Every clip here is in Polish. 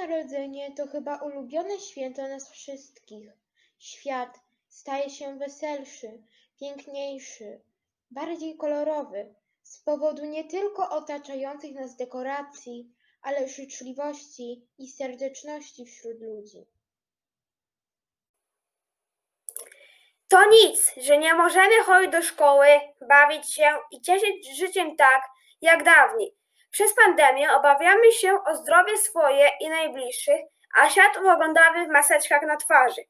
Narodzenie to chyba ulubione święto nas wszystkich. Świat staje się weselszy, piękniejszy, bardziej kolorowy z powodu nie tylko otaczających nas dekoracji, ale życzliwości i serdeczności wśród ludzi. To nic, że nie możemy chodzić do szkoły, bawić się i cieszyć życiem tak, jak dawniej. Przez pandemię obawiamy się o zdrowie swoje i najbliższych, a świat oglądamy w maseczkach na twarzy.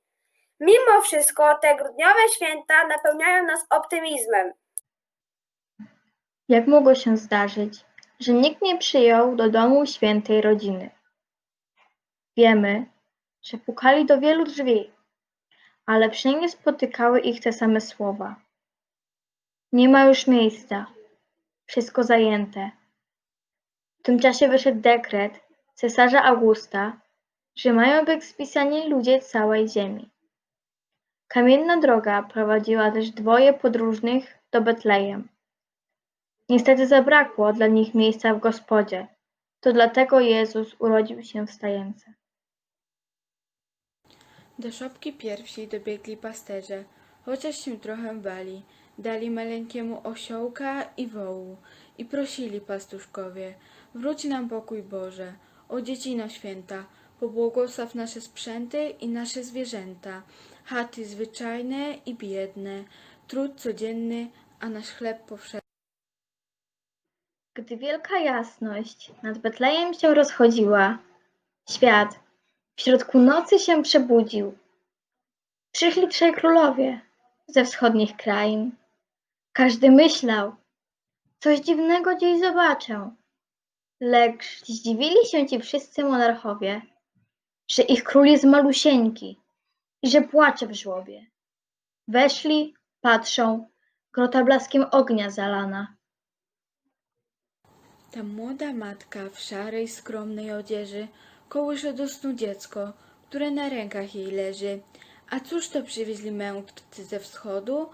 Mimo wszystko te grudniowe święta napełniają nas optymizmem. Jak mogło się zdarzyć, że nikt nie przyjął do domu świętej rodziny? Wiemy, że pukali do wielu drzwi, ale wszędzie spotykały ich te same słowa. Nie ma już miejsca, wszystko zajęte. Tym czasie wyszedł dekret cesarza Augusta, że mają być spisani ludzie całej ziemi. Kamienna droga prowadziła też dwoje podróżnych do Betlejem. Niestety zabrakło dla nich miejsca w gospodzie. To dlatego Jezus urodził się w stajence. Do szopki pierwsi dobiegli pasterze, chociaż się trochę bali. Dali maleńkiemu osiołka i wołu i prosili pastuszkowie, wróć nam pokój Boże, o dziecino święta, pobłogosław nasze sprzęty i nasze zwierzęta, chaty zwyczajne i biedne, trud codzienny, a nasz chleb powszedni. Gdy wielka jasność nad Betlejem się rozchodziła, świat w środku nocy się przebudził. Przyszli trzej królowie ze wschodnich krain. Każdy myślał, coś dziwnego dziś zobaczę. Lecz zdziwili się ci wszyscy monarchowie, że ich król jest malusieńki i że płacze w żłobie. Weszli, patrzą, grota blaskiem ognia zalana. Ta młoda matka w szarej, skromnej odzieży kołysze do snu dziecko, które na rękach jej leży. A cóż to przywieźli mędrcy ze wschodu?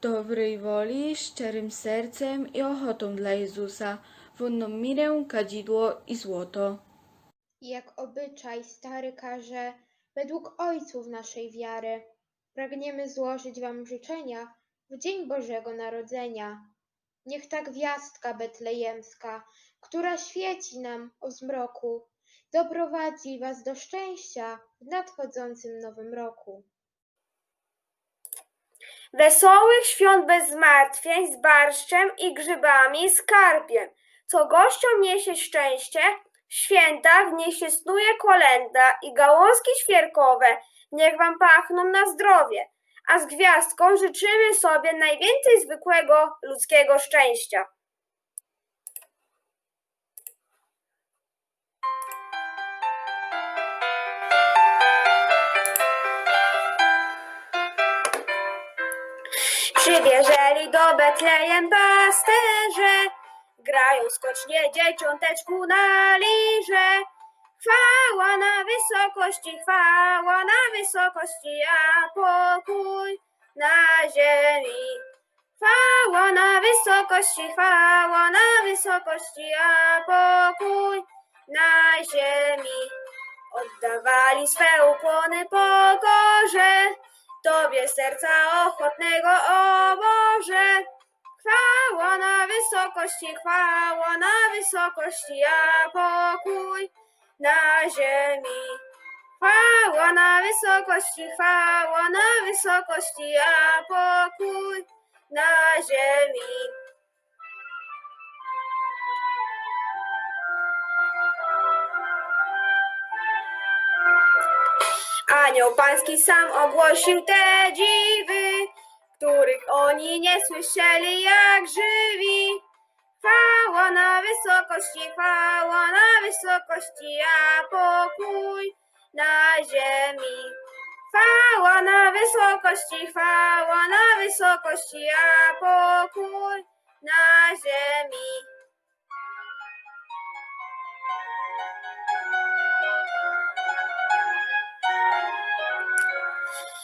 Dobrej woli, szczerym sercem i ochotą dla Jezusa, wonną mirę, kadzidło i złoto. Jak obyczaj stary każe, według ojców naszej wiary, pragniemy złożyć Wam życzenia w Dzień Bożego Narodzenia. Niech ta gwiazdka betlejemska, która świeci nam o zmroku, doprowadzi Was do szczęścia w nadchodzącym nowym roku. Wesołych świąt bez zmartwień z barszczem i grzybami z karpiem, co gościom niesie szczęście, w świętach niech się snuje kolenda i gałązki świerkowe niech wam pachną na zdrowie, a z gwiazdką życzymy sobie najwięcej zwykłego ludzkiego szczęścia. Przybierzeli do Betlejem pasterze, grają skocznie dzieciąteczku na lirze. Chwała na wysokości, chwała na wysokości, a pokój na ziemi. Chwała na wysokości, chwała na wysokości, a pokój na ziemi. Oddawali swe ukłony pokorze, Tobie serca ochotnego, o Boże. Chwała na wysokości, chwała na wysokości, a pokój na ziemi. Chwała na wysokości, chwała na wysokości, a pokój na ziemi. Anioł pański sam ogłosił te dziwy, których oni nie słyszeli jak żywi. Chwała na wysokości, chwała na wysokości, a pokój na ziemi. Chwała na wysokości, chwała na wysokości, a pokój na ziemi.